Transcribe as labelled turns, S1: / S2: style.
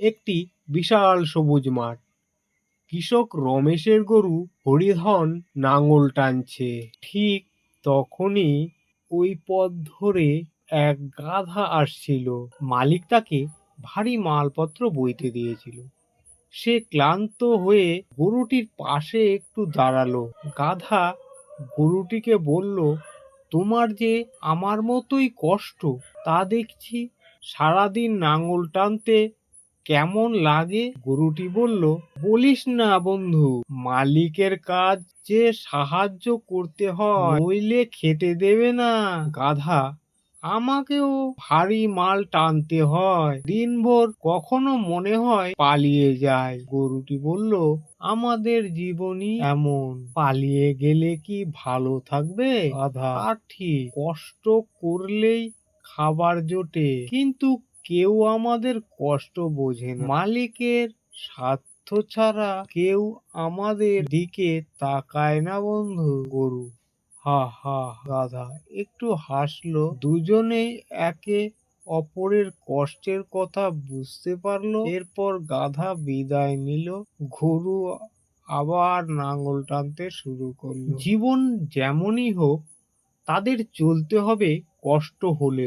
S1: একটি বিশাল সবুজ মাঠ। কৃষক রমেশের গরু হরিধন নাঙল টানছে। ঠিক তখনই ওই পথ ধরে এক গাধা আসছিল। মালিক তাকে ভারী মালপত্র বইতে দিয়েছিল। সে ক্লান্ত হয়ে গরুটির পাশে একটু দাঁড়াল। গাধা গরুটিকে বলল, তোমার যে আমার মতোই কষ্ট, তা দেখছি। সারাদিন নাঙল টানতে কেমন লাগে? গরুটি বলল, বলিস না বন্ধু, মালিকের কাজ যে সাহায্য করতে হয়, নইলে খেতে দেবে না। গাধা, আমাকেও ভারী মাল টানতে হয়, দিনভর কখনো মনে হয় পালিয়ে যায়। গরুটি বলল, আমাদের জীবনই এমন, পালিয়ে গেলে কি ভালো থাকবে? গাধা, আর ঠিক, কষ্ট করলেই খাবার জোটে, কিন্তু কেউ আমাদের কষ্ট বোঝে না। মালিকের স্বার্থ ছাড়া কেউ আমাদের দিকে তাকায় না বন্ধু গরু। হা হা, গাধা। একটু হাসলো, দুজনেই একে অপরের কষ্টের কথা বুঝতে পারল। এরপর গাধা বিদায় নিল, গরু আবার নাঙল টানতে শুরু করল। জীবন যেমনই হোক, তাদের চলতে হবে কষ্ট হলেও।